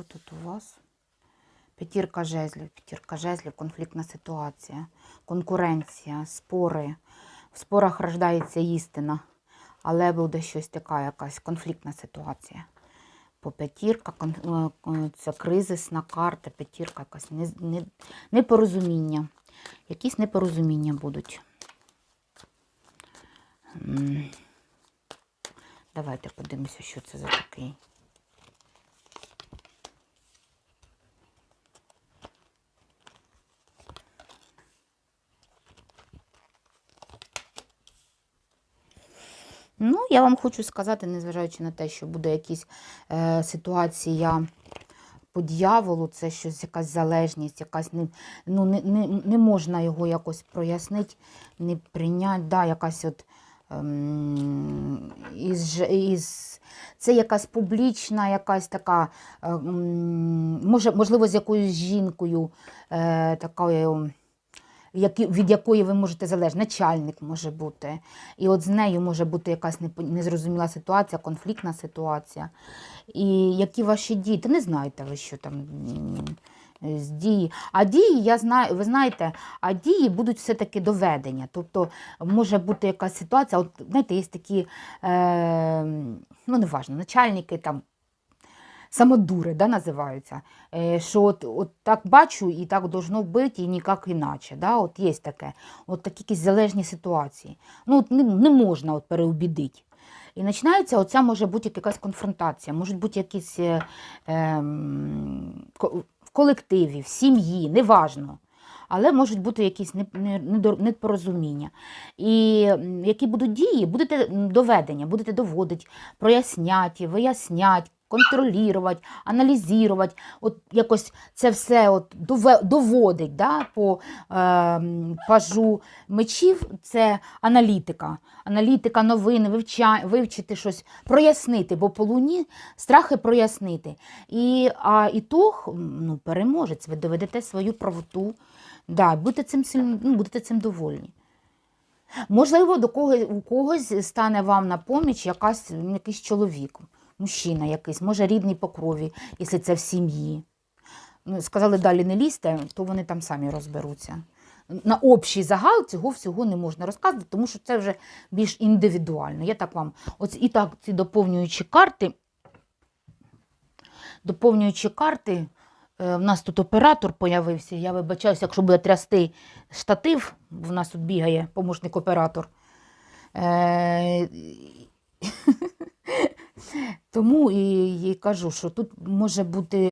Що тут у вас? П'ятірка жезлів, п'ятірка жезлів, конфліктна ситуація, конкуренція, спори. В спорах рождається істина, але буде щось така якась конфліктна ситуація. По п'ятірка, е, е, це кризисна карта, п'ятірка, якась не, не, непорозуміння. Якісь непорозуміння будуть. Давайте подивимося, що це за такий. Ну, я вам хочу сказати, незважаючи на те, що буде якісь е, ситуація по дьяволу, це щось, якась залежність, якась не, ну, не, не, не можна його якось прояснити, не прийняти. Да, якась от, ем, із, із, це якась публічна, якась така, е, м, може, можливо, з якоюсь жінкою, е, такою від якої ви можете залежати. Начальник може бути. І от з нею може бути якась незрозуміла ситуація, конфліктна ситуація. І які ваші дії? Та не знаєте ви, що там з дії. А дії, я знаю, ви знаєте, а дії будуть все-таки доведення. Тобто може бути якась ситуація, от знаєте, є такі, е, ну неважно, начальники там самодури да, називаються. Е, що от, от так бачу і так должно бути, і ніяк іначе. Да? От є таке. От такі якісь залежні ситуації. Ну, от не, не можна от переубідити. І починається, оця може бути якась конфронтація, можуть бути якісь е, ко- в колективі, в сім'ї, неважно. Але можуть бути якісь не- не- непорозуміння. І які будуть дії, будете доведення, будете доводити, проясняти, виясняти, контролювати, аналізувати. От якось це все от доводить да, по е, пажу мечів. Це аналітика. Аналітика новини, вивча, вивчити щось, прояснити, бо по луні страхи прояснити. І, а ітог ну, переможець, ви доведете свою правоту. Да, будете цим ну, будете цим довольні. Можливо, до кого, у когось стане вам на поміч якась, якийсь чоловік, мужчина якийсь, може рідний по крові, якщо це в сім'ї. Ну, Сказали, далі не лізьте, то вони там самі розберуться. На общий загал цього всього не можна розказувати, тому що це вже більш індивідуально. Я так вам, ось і так ці доповнюючі карти, доповнюючі карти, е, в нас тут оператор появився. Я вибачаюся, якщо буде трясти штатив, в нас тут бігає помощник оператор. Е, Тому і, і кажу, що тут може бути